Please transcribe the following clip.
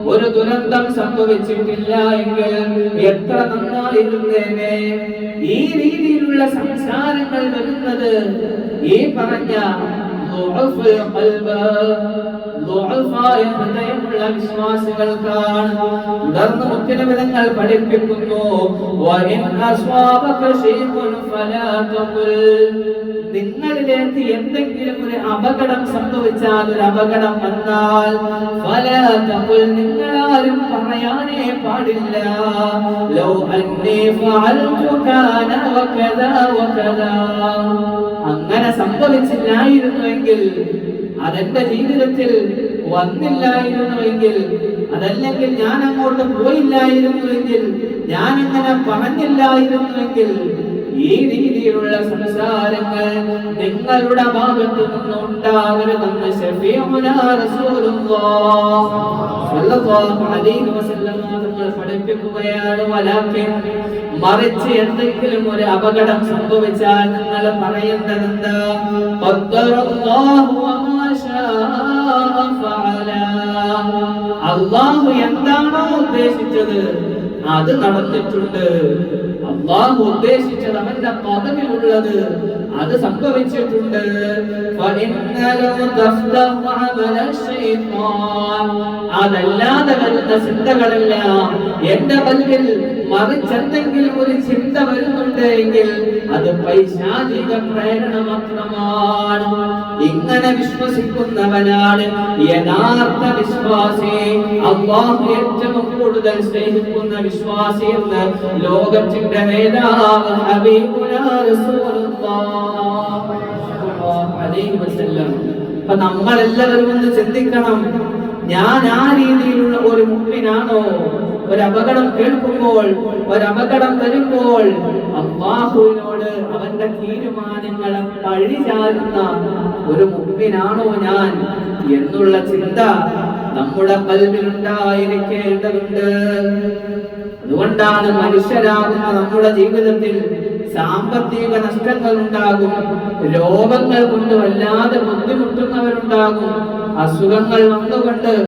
ഒരു ദുരന്തം സംഭവിച്ചിട്ടില്ല എങ്കിൽ എത്ര നന്നായിരുന്നേനെ? ഈ രീതിയിലുള്ള സംസാരങ്ങൾ വരുന്നത് ഈ പറഞ്ഞ ളുഅഫുൽ ഖൽബ്, ളുഅഫായ ഹൃദയമുള്ള വിശ്വാസികൾക്കാണ് തുടർന്ന് മുത്തരവിധങ്ങൾ പഠിപ്പിക്കുന്നു. വഇൻ അസ്വാബക ശൈഉൻ ഫലാ തഖുൽ നിങ്ങളിലേക്ക് എന്തെങ്കിലും ഒരു അപകടം സംഭവിച്ചാൽ ഒരു അപകടം വന്നാൽ ഫലാ തഖുൽ നിങ്ങളാരും പറയാനേ പാടില്ല. ലൗ അന്നി ഫഅൽതു കാന വകദാ വകദാ സംഭവിച്ചില്ലായിരുന്നുവെങ്കിൽ അതെന്റെ ജീവിതത്തിൽ വന്നില്ലായിരുന്നുവെങ്കിൽ അതല്ലെങ്കിൽ ഞാൻ അങ്ങോട്ട് പോയില്ലായിരുന്നുവെങ്കിൽ ഞാൻ അങ്ങനെ പറഞ്ഞില്ലായിരുന്നുവെങ്കിൽ ഈ രീതിയിലുള്ള സംസാരങ്ങൾ നിങ്ങളുടെ ഭാഗത്തു നിന്ന് ഉണ്ടാകരുതെന്ന് പഠിപ്പിക്കുകയാണ്. മറിച്ച് എന്തെങ്കിലും ഒരു അപകടം സംഭവിച്ചാൽ നിങ്ങൾ ഫഅല. അള്ളാഹു എന്താണോ ഉദ്ദേശിച്ചത് അത് നടന്നിട്ടുണ്ട്. അള്ളാഹു ഉദ്ദേശിച്ചത് അവന്റെ പദമിലുള്ളത് അത് സംഭവിച്ചിട്ടുണ്ട്. അതല്ലാതെ വരുന്ന ചിന്തകളെല്ലാം എന്റെ പതിവിൽ മറിച്ചെന്തെങ്കിലും ഒരു ചിന്ത വരുന്നുണ്ട് എങ്കിൽ അത് പൈശാചിക പ്രേരണ മാത്രമാണ് ഇങ്ങനെ വിശ്വസിക്കുന്നവനാണ് യഥാർത്ഥ വിശ്വാസി. അള്ളാഹു ഏറ്റവും കൂടുതൽ സ്നേഹിക്കുന്ന വിശ്വാസി എന്ന് ലോകത്തിന്റെ നേതാവ് അപ്പൊ നമ്മളെല്ലാവരും ഒന്ന് ചിന്തിക്കണം ഞാൻ ആ രീതിയിലുള്ള ഒരു മുമ്പിനാണോ ഒരു അപകടം കേൾക്കുമ്പോൾ ഒരു അപകടം വരുമ്പോൾ അള്ളാഹുവിനോട് അവന്റെ തീരുമാനങ്ങളെ പഴി ചാരുന്ന ഒരു മുമ്പിനാണോ ഞാൻ എന്നുള്ള ചിന്ത നമ്മുടെ കൽവിലുണ്ടായിരിക്കേണ്ടതുണ്ട്. അതുകൊണ്ടാണ് മനുഷ്യരാകുന്ന നമ്മുടെ ജീവിതത്തിൽ സാമ്പത്തിക നഷ്ടങ്ങൾ ഉണ്ടാകും രോഗങ്ങൾ കൊണ്ട് വല്ലാതെ ബുദ്ധിമുട്ടുന്നവരുണ്ടാകും അസുഖങ്ങൾ വന്നുകൊണ്ട്